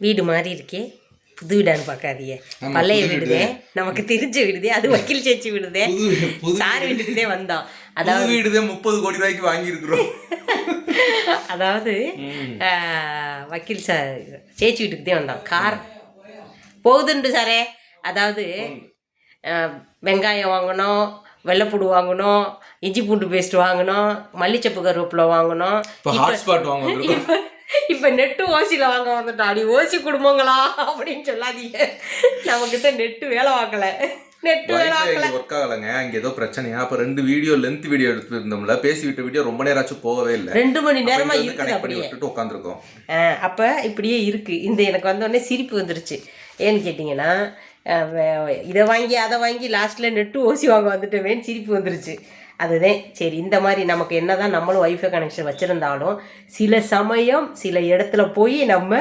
வீடு மாறி இருக்கே. புது வீடான்னு பார்க்காதீங்க. பழைய வீடுதே. நமக்கு தெரிஞ்ச வீடுதே. அது வக்கீல் சேச்சி வீடுதே. சார் வீட்டுக்குதே வந்தோம் அதாவது வீடு முப்பது கோடி ரூபாய்க்கு வாங்கியிருக்கிறோம். அதாவது வக்கீல் சார் சேச்சி வீட்டுக்கு தான் வந்தோம் கார் போகுதுண்டு சாரே. அதாவது வெங்காயம் வாங்கணும் வெள்ளைப்பூடு வாங்கணும் இஞ்சி பூண்டு பேஸ்ட் வாங்கணும் மல்லிச்சப்பு கருவேப்பிலை வாங்கணும். இப்போ நெட்டு ஓசியில வாங்க வந்துட்டோம் அடி ஓசி குடும்பங்களா? அப்படின்னு சொல்லாதீங்க. நம்மகிட்ட நெட்டு வேலை வாங்கல. நெட்டு வேலை வாங்கல. ஒர்க் ஆகலைங்க. இங்கே ஏதோ பிரச்சனையா? அப்போ ரெண்டு வீடியோ லென்த் வீடியோ எடுத்துருந்தோம்ல. பேசி விட்ட வீடியோ ரொம்ப நேரம் ஆச்சு போகவே இல்லை. ரெண்டு மணி நேரமா இருக்குது அப்படியே. விட்டுட்டு உட்காந்துருக்கோம். அப்ப இப்படியே இருக்கு. இந்த எனக்கு வந்தோடனே சிரிப்பு வந்துருச்சு. ஏன்னு கேட்டிங்கன்னா இதை வாங்கி அதை வாங்கி லாஸ்ட்ல நெட்டு ஓசி வாங்க வந்துட்டவேன்னு சிரிப்பு வந்துருச்சு. அதுதான். சரி இந்த மாதிரி நமக்கு என்னதான் நம்மளும் வைஃபை கனெக்ஷன் வச்சுருந்தாலும் சில சமயம் சில இடத்துல போய் நம்ம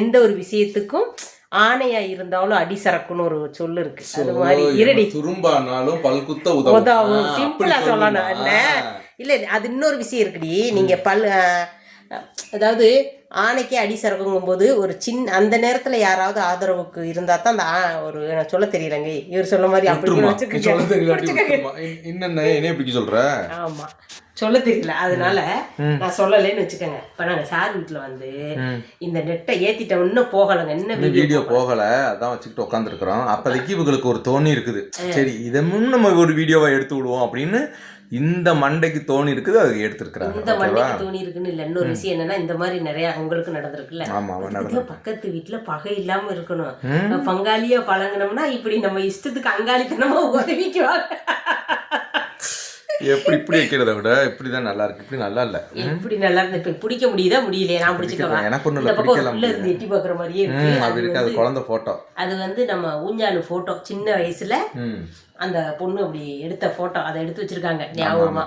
எந்த ஒரு விஷயத்துக்கும் ஆணையா இருந்தாலும் அடி சரக்குன்னு ஒரு சொல்லு இருக்கு. அது மாதிரி இருடி. துரும்பானாலும் பல்குத்த உதவும். சிம்பிளா சொல்லணும்? இல்ல. இல்ல அது இன்னொரு விஷயம் இருக்குடி. நீங்க பல் அதாவது ஆணைக்கே அடி சரக்குங்கும் போது ஒரு சின்ன அந்த நேரத்துல யாராவது ஆதரவுக்கு இருந்தா தான் அந்த ஒரு எனக்கு சொல்ல தெரியலங்க. இவர் சொல்ல மாதிரி அப்படி என்னென்ன என்ன இப்படி சொல்ற? ஆமா. சொல்ல தெரியல. அதனால நான் சொல்லலைன்னு வச்சுக்கோங்க. இப்ப நாங்க சார் வீட்டுல வந்து இந்த நெட்டை ஏத்திட்டோம் இன்னும் போகலைங்க. என்ன இன்னும் வீடியோ வீடியோ போகல. அதான் வச்சுக்கிட்டு உட்காந்துருக்குறோம் அப்போதைக்கு இவங்களுக்கு ஒரு தோணி இருக்குது. சரி இதை முன் நம்ம ஒரு வீடியோவா எடுத்து விடுவோம் அப்படின்னு இந்த மண்டைக்கு தோணி இருக்குது அது எடுத்துருக்குறாங்க இந்த மண்டைக்கு தோணி இருக்குன்னு இல்ல. இன்னொரு விஷயம் என்னன்னா இந்த மாதிரி நிறைய உங்களுக்கு நடந்திருக்குல்ல. ஆமா பக்கத்து வீட்டுல பகை இல்லாம இருக்கணும். பங்காளியா பழங்கினோம்னா இப்படி நம்ம இஷ்டத்துக்கு அங்காளித்தனமா உதவிக்குவாங்க எப்படி இப்படி வைக்கிறத விட இப்படிதான் நல்லா இருக்கு. இப்படி நல்லா இல்ல. எப்படி நல்லா இருந்து இப்ப பிடிக்க முடியுதா? முடியலையே. நான் பிடிச்சிக்கவா? எனக்கு இந்த இல்ல பிடிக்கலாம் உள்ள இருந்து எட்டி பாக்குற மாதிரியே இருக்கு. அப்படி இருக்கு. அது குழந்தை போட்டோ அது வந்து நம்ம ஊஞ்சாலு போட்டோ சின்ன வயசுல அந்த பொண்ணு அப்படி எடுத்த போட்டோ அதை எடுத்து வச்சிருக்காங்க. ஞாபகமா.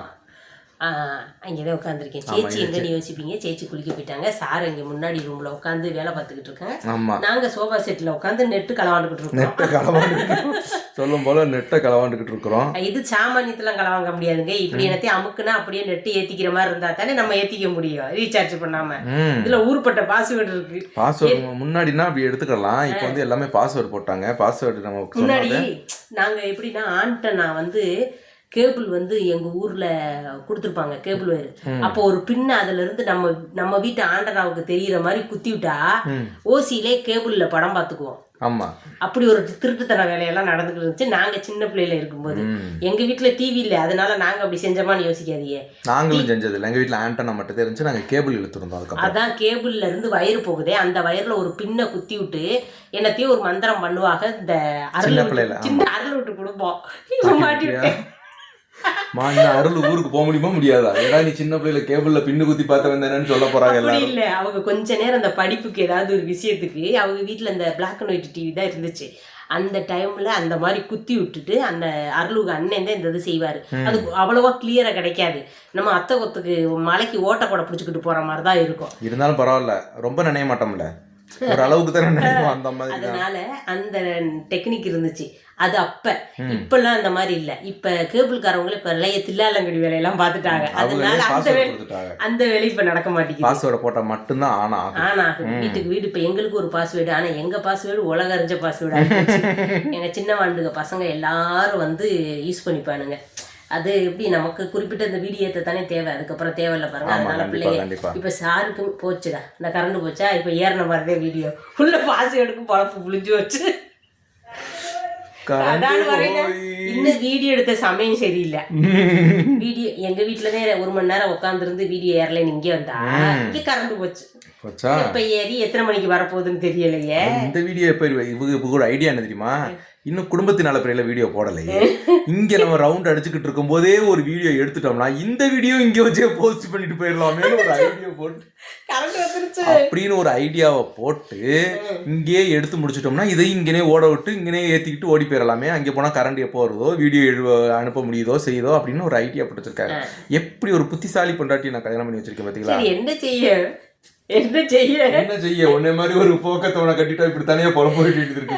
ஆஹ் அங்கேதான் உட்காந்துருக்கேன் சேச்சி எங்கன்னு யோசிப்பீங்க சேச்சி குளிக்க போயிட்டாங்க. சார் இங்க முன்னாடி ரூம்ல உட்காந்து வேலை பார்த்துக்கிட்டு இருக்காங்க. நாங்க சோஃபா செட்ல உட்காந்து நெட்டு களவாண்டுக்கிட்டு இருக்கோம் நெட்டை சொல்லும் போல நெட்டை களவாண்டுக்கிட்டு இருக்கிறோம். இது சாமானியத்தெல்லாம் களவாங்க முடியாதுங்க. இப்படி என்னத்தையும் அமுக்குனா அப்படியே நெட்டு ஏத்திக்கிற மாதிரி இருந்தா தானே நம்ம ஏத்திக்க முடியும். ரீசார்ஜ் பண்ணாம. இதுல ஊர்பட்ட பாஸ்வேர்டு இருக்கு. பாஸ்வேர்டு முன்னாடினா அப்படி எடுத்துக்கலாம். இப்போ வந்து எல்லாமே பாஸ்வேர்டு போட்டாங்க. பாஸ்வேர்டு நம்ம முன்னாடி நாங்க எப்படின்னா ஆண்ட நான் வந்து கேபிள் வந்து எங்க ஊர்ல கொடுத்துருப்பாங்க கேபிள் வயர். அப்போ ஒரு பின்ன அதுல இருந்து நம்ம நம்ம வீட்டு ஆண்டனாவுக்கு தெரியிற மாதிரி குத்தி விட்டா ஓசியிலே கேபிள்ல படம் பார்த்துக்குவோம் ஆமா. அப்படி ஒரு திருட்டுத்தன வேலையெல்லாம் நடந்துக்கிட்டு இருந்துச்சு. நாங்க சின்ன பிள்ளையில இருக்கும்போது. எங்க வீட்டுல டிவி இல்ல. அதனால நாங்க அப்படி செஞ்சோமான்னு யோசிக்காதீங்க. நாங்களும் செஞ்சது இல்லை எங்கள் வீட்டில் ஆண்டனா மட்டும் தெரிஞ்சு நாங்கள் கேபிள் இழுத்துருந்தோம் அதுக்கப்புறம். அதான் கேபிள்ல இருந்து வயர் போகுதே. அந்த வயர்ல ஒரு பின்னை குத்தி விட்டு என்னத்தையும் ஒரு மந்திரம் பண்ணுவாங்க. இந்த அருள் சின்ன அருள் விட்டு கொடுப்போம். இவன் மாட்டி விட்டேன் மா இந்த அருள் ஊருக்கு போக முடியுமா முடியாதா? ஏடா நீ சின்ன பிள்ளையில கேபிள்ல பின்னு குத்தி பார்த்து வந்தேன்னு சொல்ல போறாங்க எல்லாரும். இல்ல. அவங்க கொஞ்ச நேரம் அந்த படிப்புக்கு ஏதாவது ஒரு விஷயத்துக்கு அவங்க வீட்ல இந்த பிளாக் அண்ட் ஒயிட் டிவி தான் இருந்துச்சு. அந்த டைம்ல அந்த மாதிரி குத்தி விட்டுட்டு அந்த அருளுக்கு அண்ணன் தான் இந்த இது செய்வாரு. அது அவ்வளவா கிளியரா கிடைக்காது. நம்ம அத்தை கொத்துக்கு மலைக்கு ஓட்ட கூட பிடிச்சிக்கிட்டு போற மாதிரி தான் இருக்கும். இருந்தாலும் பரவாயில்ல. ரொம்ப நினைய மாட்டோம்ல. ஒரு அளவுக்கு தானே அந்த மாதிரி தான். அதனால அந்த டெக்னிக் இருந்துச்சு. அது அப்ப. இப்பெல்லாம் அந்த மாதிரி இல்ல. இப்ப கேபிள்காரவங்களே இப்ப நிறைய தில்லாலங்கடி வேலையெல்லாம் பார்த்துட்டாங்க. அதனால அந்த அந்த வேலை இப்ப நடக்க மாட்டேங்குது. பாஸ்வேர்டை போட்டால் மட்டும்தான் ஆன் ஆனா வீட்டுக்கு வீடு இப்ப எங்களுக்கு ஒரு பாஸ்வேர்டு ஆனா எங்க பாஸ்வேர்டு உலக அறிஞ்ச பாஸ்வேர்டு எங்க சின்ன வாண்டுக பசங்க எல்லாரும் வந்து யூஸ் பண்ணிப்பானுங்க. அது எப்படி நமக்கு குறிப்பிட்ட இந்த வீடியோத்தை தானே தேவை. அதுக்கப்புறம் தேவையில்ல பாருங்க. அதனால பிள்ளைங்க. இப்ப சாருக்கு போச்சுடா. இந்த கரண்ட் போச்சா? இப்ப ஏறின மாதிரிதான் வீடியோ உள்ள பாஸ்வேர்டுக்கு பழப்பு புளிஞ்சு வச்சு கரண்ட் அதான் வரேங்க போய். இன்னும் வீடியோ எடுத்த சமயம் சரியில்லை. வீடியோ எங்க வீட்டுலதான் ஒரு மணி நேரம் உட்காந்துருந்து வீடியோ ஏறலைன்னு இங்கே வந்தா. இங்கே கரண்ட் போச்சு. இப்ப ஏறி எத்தனை மணிக்கு வரப்போகுதுன்னு தெரியலையே. இந்த வீடியோ எப்போ இவங்க இப்போ கூட ஐடியா என்ன தெரியுமா? இன்னும் குடும்பத்தின் நலப்பறையில வீடியோ போடலையே. இங்க நம்ம ரவுண்ட் அடிச்சுக்கிட்டு இருக்கும் போதே ஒரு வீடியோ எடுத்துட்டோம்னா இந்த வீடியோ இங்க வச்சே போஸ்ட் பண்ணிட்டு போயிடலாமே ஒரு ஐடியா போட்டு. அப்படின்னு ஒரு ஐடியாவை போட்டு இங்கேயே எடுத்து முடிச்சிட்டோம்னா இதை இங்கனே ஓட விட்டு இங்கனே ஏத்திக்கிட்டு ஓடி போயிடலாமே. அங்கே போனா கரண்ட் எப்போ வருதோ வீடியோ எழு அனுப்ப முடியுதோ செய்யுதோ அப்படின்னு ஒரு ஐடியா போட்டு வச்சிருக்காரு எப்படி ஒரு புத்திசாலி பொண்டாட்டி நான் கல்யாணம் பண்ணி வச்சிருக்கேன் பாத்தீங்களா? சரி என்ன செய்ய? என்ன செய்ய? என்ன செய்ய? உன்னை மாதிரி ஒரு போக்கத்தவனை கட்டிட்டா இப்படி தனியா புலம் போயிட்டு இருக்கு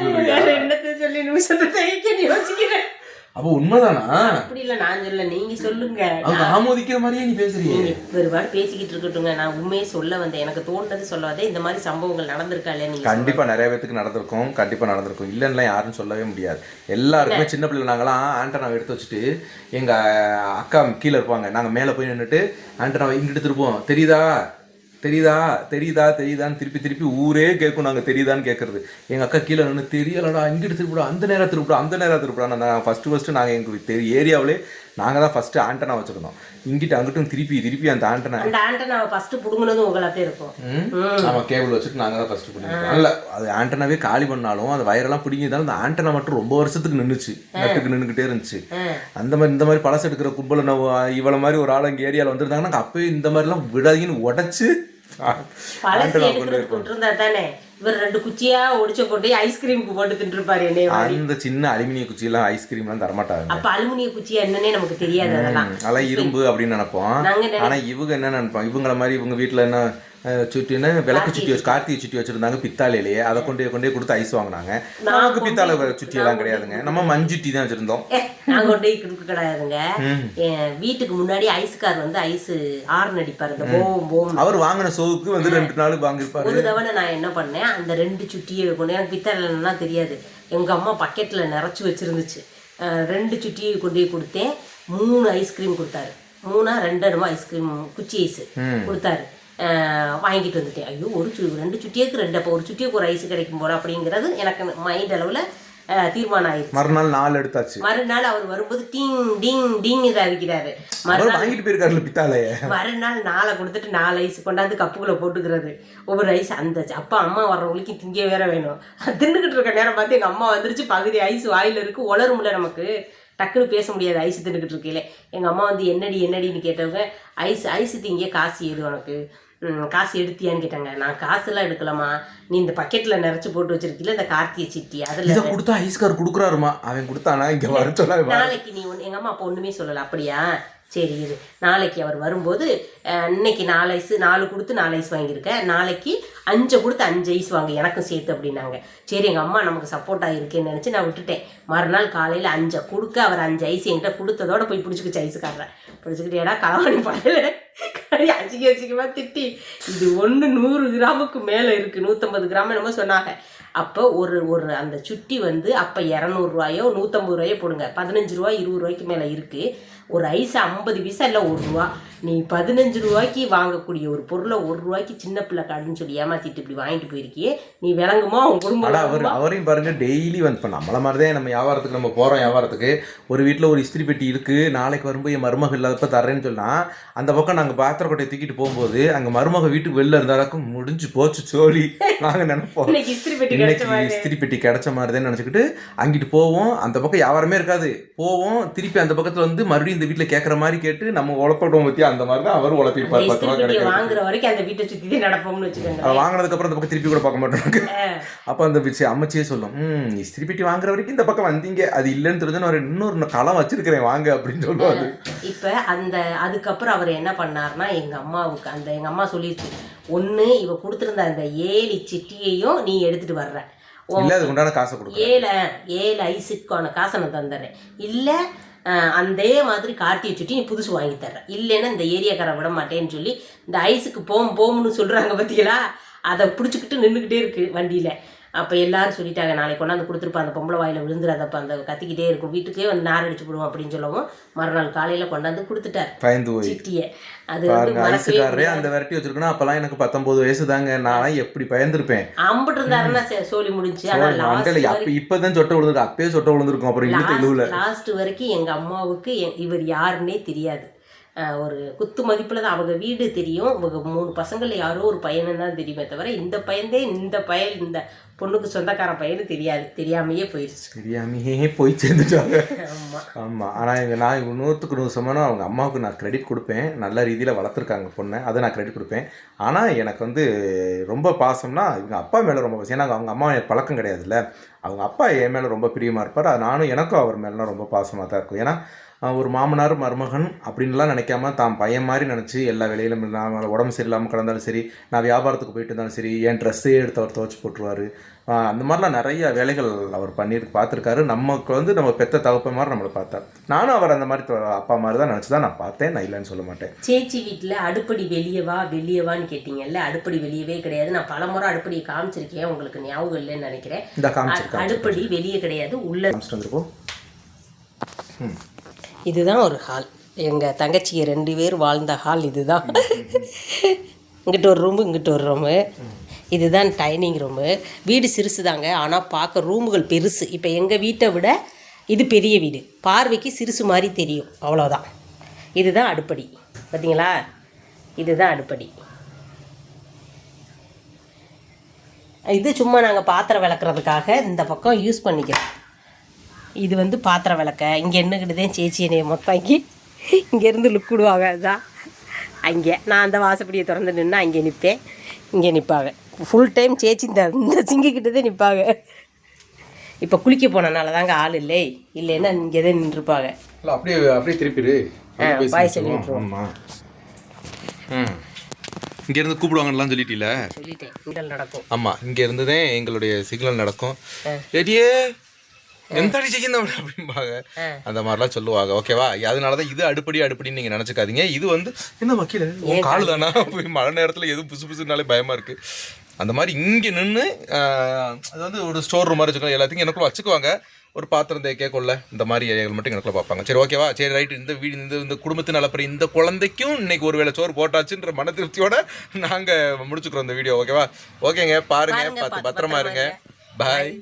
சொல்லி நிமிஷத்தை தேய்க்க யோசிக்கிறேன் அப்போ உண்மைதானா? அப்படி இல்ல நான் சொல்ல நீங்க சொல்லுங்க. அவங்க ஆமோதிக்கிற மாதிரியே நீ பேசுறீங்க நீங்க பெருபாடு பேசிக்கிட்டு இருக்கட்டுங்க நான் உண்மையை சொல்ல வந்தேன். எனக்கு தோணுனது சொல்ல வந்தேன் இந்த மாதிரி சம்பவங்கள் நடந்திருக்கா இல்லையா நீங்க கண்டிப்பா நிறைய பேத்துக்கு நடந்திருக்கும். கண்டிப்பா நடந்திருக்கும். இல்லைன்னா யாரும் சொல்லவே முடியாது. எல்லாருக்குமே சின்ன பிள்ளைங்க நாங்களாம் ஆண்டனாவை எடுத்து வச்சுட்டு எங்க அக்கா கீழே இருப்பாங்க. நாங்க மேலே போய் நின்றுட்டு ஆண்டனாவை இங்கிட்டு திருப்போம் தெரியுதா? தெரியுதா? தெரியுதா? தெரியுதான்னு திருப்பி திருப்பி ஊரே கேட்கும் நாங்கள் தெரியுதான்னு கேட்கறது. எங்கள் அக்கா கீழே நின்று தெரியலடா இங்கிட்டு திருப்பிடா அந்த நேரம் திருப்பிடா அந்த நேரம் திருப்பிடா. நான் ஃபஸ்ட்டு ஃபஸ்ட்டு நாங்கள் எங்களுக்கு தெரிய ஏரியாவிலே நாங்கள் தான் ஃபஸ்ட்டு ஆண்டனா வச்சுருந்தோம். இங்கிட்டு அங்கிட்டும் திருப்பி திருப்பி அந்த ஆண்டனா அந்த ஆண்டனாவை ஃபர்ஸ்ட் புடுங்குனதும் உங்களாத்தே இருக்கும். ம். ஆமா கேபிள் வச்சுட்டு நாங்க தான் ஃபர்ஸ்ட் பிடிக்கிறோம் இல்ல அது ஆண்டனாவே காலி பண்ணாலும் அது வயரெல்லாம் பிடிங்கிதாலும் அந்த ஆண்டனா மட்டும் ரொம்ப வருஷத்துக்கு நின்னுச்சு. நட்டுக்கு நின்னுக்கிட்டே இருந்துச்சு. அந்த மாதிரி இந்த மாதிரி பழசு எடுக்கிற கும்பல நம்ம இவ்வளவு மாதிரி ஒரு ஆள் இங்க ஏரியால வந்திருந்தாங்கன்னா அப்பவே இந்த மாதிரிலாம் விடாதீங்கன்னு உடைச்சு இவர் ரெண்டு குச்சியா ஒடிச்ச கொண்டு ஐஸ்கிரீமுக்கு போட்டு தின்றுப்பாரு. அந்த சின்ன அலுமினிய குச்சியெல்லாம் ஐஸ்கிரீம்லாம் தரமாட்டாங்க. அப்ப அலுமினிய குச்சியா என்னன்னே நமக்கு தெரியாது அதெல்லாம். அதெல்லாம் இரும்பு அப்படின்னு நினைப்போம். ஆனா இவங்க என்ன நினைப்பாங்க? இவங்கள மாதிரி இவங்க வீட்ல என்ன சுட்டின்னு விளக்கு சுட்டி வச்சு கார்த்திகை சுட்டி வச்சிருந்தாங்க பித்தாலையிலேயே அதை கொண்டு கொண்டு கொடுத்து ஐஸ் வாங்கினாங்க. நமக்கு பித்தாளை சுட்டி எல்லாம் கிடையாதுங்க. நம்ம மஞ்சுட்டி தான் வச்சிருந்தோம். நான் கொண்டு கொடுக்க கிடையாதுங்க என் வீட்டுக்கு முன்னாடி ஐஸ்கார் வந்து ஐஸ் ஆர்ன் அடிப்பாரு. இந்த போம் போம் அவர் வாங்கின சோவுக்கு வந்து ரெண்டு நாள் வாங்கியிருப்பாரு. ஒரு தவணை நான் என்ன பண்ணேன் அந்த ரெண்டு சுட்டியை கொண்டு எனக்கு பித்தளைன்னா தெரியாது. எங்க அம்மா பக்கெட்ல நிறைச்சு வச்சிருந்துச்சு. ரெண்டு சுட்டியை கொண்டு போய் கொடுத்தேன். மூணு ஐஸ்கிரீம் கொடுத்தாரு. மூணா ரெண்டு ஐஸ்கிரீம் குச்சி ஐஸ் கொடுத்தாரு. வாங்கிட்டு வந்துட்டேன். ஐயோ ஒரு சு ரெண்டு சுட்டியேக்கு ரெண்டு. அப்போ ஒரு சுட்டியேக்கு ஒரு ஐஸ் கிடைக்கும் போல அப்படிங்கிறது எனக்கு மைண்ட் அளவில் தீர்மானம் ஆயிடுச்சு மறுநாள் நாள் எடுத்தாச்சு. மறுநாள் அவர் வரும்போது டிங் டிங் டிங் அடிக்கிறாரு அவர் மறுநாள் வாங்கிட்டு போயிருக்காருல பித்தாலைய மறுநாள் நாளை கொடுத்துட்டு நாலு ஐஸ் கொண்டாந்து கப்புக்குள்ள போட்டுக்கிறது. ஒவ்வொரு ஐஸ் அந்த அப்பா அம்மா வர்றவங்களுக்கு திங்க வேற வேணும். தின்னுக்கிட்டு இருக்க நேரம் பார்த்து எங்க அம்மா வந்துருச்சு. பகுதி ஐஸ் வாயில இருக்கு. உளரும்ல நமக்கு. டக்குன்னு பேச முடியாது ஐஸ் தின்னுக்கிட்டு இருக்கையில. எங்க அம்மா வந்து என்னடி என்னடின்னு கேட்டவங்க ஐஸ் ஐஸ் திங்க காசு ஏது உனக்கு? காசு எடுத்தியான்னு கேட்டாங்க. நான் காசுலாம் எடுக்கலாமா நீ இந்த பக்கெட்ல நிறைச்சு போட்டு வச்சிருக்கீல இந்த கார்த்திகை சிட்டி அதுல இதை கொடுத்தா ஐஸ்கார் கொடுக்குறாருமா? அவன் கொடுத்தானா? இங்க வர சொல்ல நாளைக்கு நீ ஒன்று எங்கள் அம்மா அப்போ ஒன்றுமே சொல்லலை. அப்படியா? சரி இரு. நாளைக்கு அவர் வரும்போது இன்னைக்கு நாலு ஐஸ் நாலு கொடுத்து நாலு ஐஸ் வாங்கியிருக்க. நாளைக்கு அஞ்சை கொடுத்து அஞ்சு ஐஸ் வாங்க எனக்கும் சேர்த்து அப்படின்னாங்க. சரி எங்கள் அம்மா நமக்கு சப்போர்ட்டாக இருக்கேன்னு நினச்சி நான் விட்டுட்டேன். மறுநாள் காலையில் அஞ்சை கொடுக்க அவர் அஞ்சு ஐஸ் என்கிட்ட கொடுத்ததோட போய் பிடிச்சிக்கிச்சு ஐஸுக்காரன் பிடிச்சிக்கிட்டு ஏடா களவாணி பாடல அசிங்க அசிங்கமாக திட்டி. இது ஒன்று நூறு கிராமுக்கு மேலே இருக்குது நூற்றம்பது கிராம் என்னமோ சொன்னாங்க. அப்போ ஒரு ஒரு அந்த சுட்டி வந்து அப்போ இரநூறுவாயோ நூற்றம்பது ரூபாயோ போடுங்க. பதினஞ்சு ரூபா இருபது ரூபாய்க்கு மேலே இருக்குது ஒரு ஐஸ் ஐம்பது பைசா இல்லை ஒரு ரூபா. நீ பதினஞ்சு ரூபாய்க்கு வாங்கக்கூடிய ஒரு பொருளை ஒரு ரூபாய்க்கு சின்ன பிள்ளை காடுன்னு சொல்லி ஏமாத்திட்டு இப்படி வாங்கிட்டு போயிருக்கியே. நீ விளங்குமா உன் குடும்பம் அவர்? அவரையும் பாருங்க டெய்லி வந்து இப்போ நம்மள மாதிரி தான் நம்ம வியாபாரத்துக்கு நம்ம போகிறோம் வியாபாரத்துக்கு. ஒரு வீட்டில் ஒரு இஸ்திரி பெட்டி இருக்குது நாளைக்கு வரும்போது என் மருமக இல்லாதப்ப தர்றேன்னு சொன்னா அந்த பக்கம் நாங்கள் பாத்திரக்கொட்டையை தூக்கிட்டு போகும்போது அங்கே மருமக வீட்டுக்கு வெளில இருந்தாலும் முடிஞ்சு போச்சு சோழி. நாங்கள் நினைப்போம். இன்னைக்கு இஸ்திரி பெட்டி இன்னைக்கு இஸ்திரி பெட்டி கிடைச்ச மாதிரி தான் நினச்சிக்கிட்டு அங்கிட்டு போவோம். அந்த பக்கம் வியாபாரமே இருக்காது. போவோம். திருப்பி அந்த பக்கத்தில் வந்து மறுபடியும் இந்த வீட்டில் கேட்குற மாதிரி கேட்டு நம்ம உழப்பிட்டோம் பற்றி அந்த மாதிரி தான் அவர் உழப்பிருப்பார் பத்து ரூபா கிடைக்கும் வாங்குற வரைக்கும் அந்த வீட்டை சுற்றி நடப்போம்னு வச்சுக்கோங்க வாங்கினதுக்கப்புறம் அந்த பக்கம் திருப்பி கூட பார்க்க மாட்டோம் அப்போ அந்த அம்மச்சியே சொல்லும் ம் இஸ்திரி பெட்டி வாங்குற வரைக்கும் இந்த பக்கம் வந்தீங்க. அது இல்லைன்னு தெரிஞ்சு ஒரு இன்னொரு களம் வச்சிருக்கிறேன் வாங்க அப்படின்னு சொல்லுவாரு. இப்போ அந்த அதுக்கப்புறம் அவர் என்ன பண்ணாருன்னா எங்கள் அம்மாவுக்கு அந்த எங்கள் அம்மா சொல்லிடுச்சு ஒன்று இவ கொடுத்துருந்த அந்த ஏழு சிட்டியையும் நீ எடுத்துட்டு வர்ற. இல்லை அதுக்கு உண்டான காசை கொடுக்கும் ஏழு ஏழு ஐஸுக்கான காசை நான் தந்துடுறேன் இல்லை அதே மாதிரி கார்த்திகை சுட்டி நீ புதுசு வாங்கி தர்றேன் இல்லைன்னா இந்த ஏரியாக்காரன் விட மாட்டேன்னு சொல்லி இந்த ஐஸுக்கு போம் போம்னு சொல்கிறாங்க பார்த்தீங்களா அதை பிடிச்சிக்கிட்டு நின்றுக்கிட்டே இருக்கு வண்டியில். அப்போ எல்லாரும் சொல்லிட்டாங்க நாளைக்கு கொண்டாந்து கொடுத்துருப்பா அந்த பொம்பளை வாயில் விழுந்துடாதப்ப அந்த கத்திக்கிட்டே இருக்கும். வீட்டுக்கே வந்து நார் அடிச்சு போடுவோம் அப்படின்னு சொல்லவும் மறுநாள் காலையில் கொண்டாந்து கொடுத்துட்டார். பயந்து போய். சிட்டியை. அது ஐஸுக்காரரே அந்த விரட்டி வச்சிருக்கணும் அப்பெல்லாம் எனக்கு பத்தொன்பது வயசு தாங்க நான் எப்படி பயந்துருப்பேன்? அம்பிட்டு இருந்தாருன்னா சே- சோலி முடிஞ்சு ஆனால் இப்பதான் சொட்டை விழுந்திருக்கு. அப்பயே சொட்டை விழுந்திருக்கும். அப்புறம் லாஸ்ட் வரைக்கும் எங்க அம்மாவுக்கு இவர் யாருன்னே தெரியாது. ஒரு குத்து மதிப்புல தான் அவங்க வீடு தெரியும். அவங்க மூணு பசங்கள்ல யாரோ ஒரு பையனு தான் தெரியுமே தவிர இந்த பையன்தே இந்த பையன் இந்த பொண்ணுக்கு சொந்தக்கார பையனு தெரியாது. தெரியாமையே போயிடுச்சு தெரியாமையே போய் சேர்ந்துட்டாங்க. ஆமா. ஆமா. ஆனா இங்க நான் இவங்க நூற்றுக்கு நூறு சமனம். அவங்க அம்மாவுக்கு நான் கிரெடிட் கொடுப்பேன். நல்ல ரீதியில வளர்த்துருக்காங்க பொண்ணை. அதை நான் கிரெடிட் கொடுப்பேன். ஆனா எனக்கு வந்து ரொம்ப பாசம்னா இவங்க அப்பா மேல ரொம்ப பாசம். ஏன்னா அவங்க அம்மா எனக்கு பழக்கம் கிடையாதுல்ல. அவங்க அப்பா என் மேல ரொம்ப பிரியமா இருப்பார். அது நானும் எனக்கும் அவர் மேலாம் ரொம்ப பாசமா தான் இருக்கும். ஏன்னா ஒரு மாமனார் மருமகன் அப்படின்லாம் நினைக்காம தான் பையன் மாதிரி நினச்சி எல்லா வேலையிலும் நான் உடம்பு சரியில்லாமல் கிடந்தாலும் சரி நான் வியாபாரத்துக்கு போயிட்டு இருந்தாலும் சரி என் ட்ரெஸ்ஸே எடுத்து அவர் துவச்சி போட்டுருவாரு. அந்த மாதிரிலாம் நிறைய வேலைகள் அவர் பண்ணி பார்த்துருக்காரு. நமக்கு வந்து நம்ம பெத்த தகப்ப மாதிரி நம்மளை பார்த்தார். நானும் அவர் அந்த மாதிரி அப்பா மாதிரி தான் நினச்சி தான் நான் பார்த்தேன். நான் இல்லைன்னு சொல்ல மாட்டேன். சேச்சி வீட்டில் அடுப்படி வெளியே வா வெளியே வான்னு கேட்டீங்கல்ல அடுப்படி வெளியவே கிடையாது. நான் பலமுறை அடுப்படியை காமிச்சிருக்கேன். உங்களுக்கு ஞாபகம் இல்லைன்னு நினைக்கிறேன். இந்த காமிச்சிருக்கேன் அடுப்படி வெளியே கிடையாது உள்ள. காமிச்சிட்டு வந்துருப்போம் இதுதான் ஒரு ஹால் எங்கள் தங்கச்சிங்க ரெண்டு பேர் வாழ்ந்த ஹால் இதுதான். இங்கிட்ட ஒரு ரூமு இங்கிட்ட ஒரு ரூமு இதுதான் டைனிங் ரூமு வீடு சிறுசு தாங்க ஆனால் பார்க்க ரூமுகள் பெருசு. இப்போ எங்கள் வீட்டை விட இது பெரிய வீடு. பார்வைக்கு சிறுசு மாதிரி தெரியும். அவ்வளோதான் இதுதான் அடுப்படி. பார்த்தீங்களா இதுதான் அடுப்படி. இது சும்மா நாங்கள் பாத்திரம் விளக்குறதுக்காக இந்த பக்கம் யூஸ் பண்ணிக்கிறோம். இது வந்து பாத்திரம் விளக்க. இங்கே என்னக்கிட்டதே சேச்சி என்னைய மொத்தம் இங்கே இங்கேருந்து லுக் விடுவாங்க அதுதான். அங்கே. நான் அந்த வாசப்படியை திறந்து நின்று அங்கே நிற்பேன் இங்கே நிற்பாங்க ஃபுல் டைம் சேச்சி இந்த இந்த சிங்கிக்கிட்டதே நிற்பாங்க இப்போ குளிக்க போனனால தாங்க ஆள் இல்லை. இல்லைன்னா இங்கே தான் நின்றுப்பாங்க. இல்லை அப்படியே அப்படியே திருப்பிடு. பாய் சொல்லி இங்கேருந்து கூப்பிடுவாங்கலாம் சொல்லிட்டீல? சொல்லிட்டேன். நடக்கும். ஆமாம் இங்கே இருந்து தான் எங்களுடைய சிக்னல் நடக்கும். ரெடியே எந்த அடி செய்யணும் அப்படிம்பாங்க. அந்த மாதிரிலாம் சொல்லுவாங்க. ஓகேவா அதனால தான் இது அடுப்படி அடுப்படின்னு நீங்கள் நினச்சிக்காதீங்க. இது வந்து என்ன வக்கீல? உன் கால் தானா மழை நேரத்தில் எதுவும் புசு புசுனாலே பயமாக இருக்குது அந்த மாதிரி இங்கே நின்று அது வந்து ஒரு ஸ்டோர் ரூம் மாதிரி வச்சுக்கோங்க. எல்லாத்தையும் எனக்குள்ள வச்சுக்குவாங்க. ஒரு பாத்திரம் தேய்க்க கொள்ள இந்த மாதிரி ஏரியாக்கள் மட்டும் எனக்குள்ள பார்ப்பாங்க. சரி ஓகேவா சரி ரைட் இந்த வீடு இந்த இந்த குடும்பத்தின் நலப்புற இந்த குழந்தைக்கும் இன்னைக்கு ஒரு வேளை சோறு போட்டாச்சுன்ற மன திருப்தியோட நாங்கள் முடிச்சுக்கிறோம் இந்த வீடியோ ஓகேவா ஓகேங்க பாருங்க. பார்த்து பத்திரமா இருங்க. பாய்